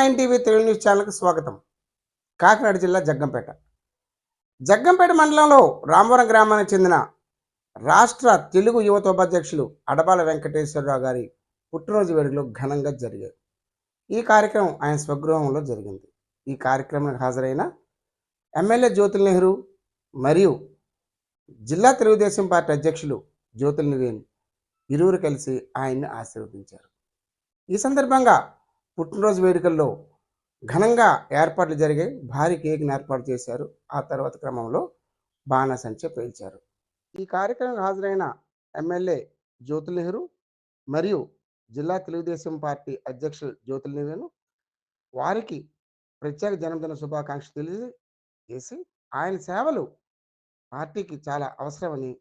NTV Telugu news ఛానల్కి స్వాగతం. కాకినాడ జిల్లా జగ్గంపేట. జగ్గంపేట మండలంలో రామవరం గ్రామానికి చెందిన రాష్ట్ర తెలుగు యువత ఉపాధ్యక్షులు అడబాల వెంకటేశ్వరరావు గారి పుట్టినరోజు వేడుకలు ఘనంగా జరిగాయి. ఈ కార్యక్రమం ఆయన స్వగృహంలో జరిగింది. ఈ కార్యక్రమానికి హాజరైన ఎమ్మెల్యే జ్యోతుల్ నెహ్రూ మరియు జిల్లా తెలుగుదేశం పార్టీ అధ్యక్షులు జ్యోతుల్ నివేన్ ఇరువురు కలిసి ఆయన్ని ఆశీర్వదించారు. ఈ సందర్భంగా పుట్టినరోజు వేడుకల్లో ఘనంగా ఏర్పాట్లు జరిగాయి. భారీ కేక్ను ఏర్పాటు చేశారు. ఆ తర్వాత క్రమంలో బాణసంచె పేల్చారు. ఈ కార్యక్రమం హాజరైన ఎమ్మెల్యే జ్యోతుల్ నెహ్రూ మరియు జిల్లా తెలుగుదేశం పార్టీ అధ్యక్షులు జ్యోతుల్ నెహ్రూను వారికి ప్రత్యేక జన్మదిన శుభాకాంక్షలు తెలియజేసి ఆయన సేవలు పార్టీకి చాలా అవసరమని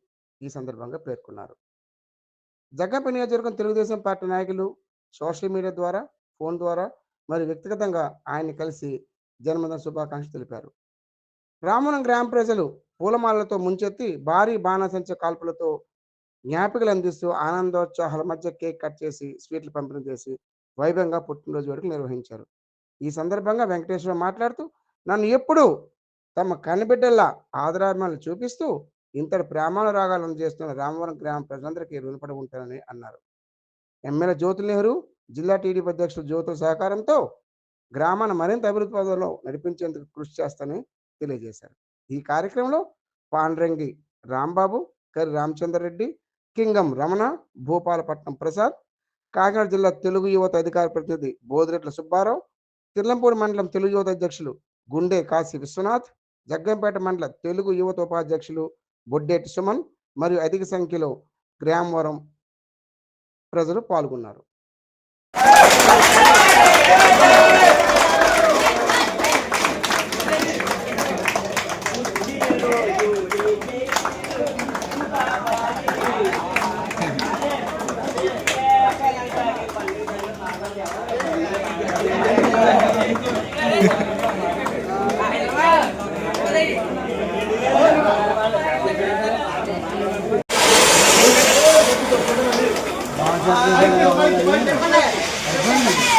ఈ సందర్భంగా పేర్కొన్నారు. జగ్గప నియోజకవర్గం తెలుగుదేశం పార్టీ నాయకులు సోషల్ మీడియా ద్వారా ఫోన్ ద్వారా మరి వ్యక్తిగతంగా ఆయన్ని కలిసి జన్మదిన శుభాకాంక్షలు తెలిపారు. రామవరం గ్రామ ప్రజలు పూలమాలలతో ముంచెత్తి భారీ బాణసంచ కాల్పులతో జ్ఞాపికలు అందిస్తూ ఆనందోత్సాహాల మధ్య కేక్ కట్ చేసి స్వీట్లు పంపిణీ చేసి వైభవంగా పుట్టినరోజు వేడుకలు నిర్వహించారు. ఈ సందర్భంగా వెంకటేశ్వర మాట్లాడుతూ నన్ను ఎప్పుడూ తమ కనిబిడ్డల్లా ఆదరాభిమానులు చూపిస్తూ ఇంతటి ప్రేమాల రాగాలను చేస్తున్న రామవరం గ్రామ ప్రజలందరికీ రుణపడి ఉంటానని అన్నారు. ఎమ్మెల్యే జ్యోతుల్ నెహ్రూ జిల్లా టీడీపీ అధ్యక్షుడు జ్యోతుల సహకారంతో గ్రామాన్ని మరింత అభివృద్ధి పదంలో నడిపించేందుకు కృషి చేస్తానని తెలియజేశారు. ఈ కార్యక్రమంలో పాండ్రంగి రాంబాబు కరి రామచంద్రరెడ్డి కింగం రమణ భూపాలపట్నం ప్రసాద్ కాకినాడ జిల్లా తెలుగు యువత అధికార ప్రతినిధి బోదిరెట్ల సుబ్బారావు తిర్లంపూడి మండలం తెలుగు యువత అధ్యక్షులు గుండె కాశీ విశ్వనాథ్ జగ్గంపేట మండల తెలుగు యువత ఉపాధ్యక్షులు బొడ్డేటి సుమన్ మరియు అధిక సంఖ్యలో గ్రామవరం ప్రజలు పాల్గొన్నారు. Thank you.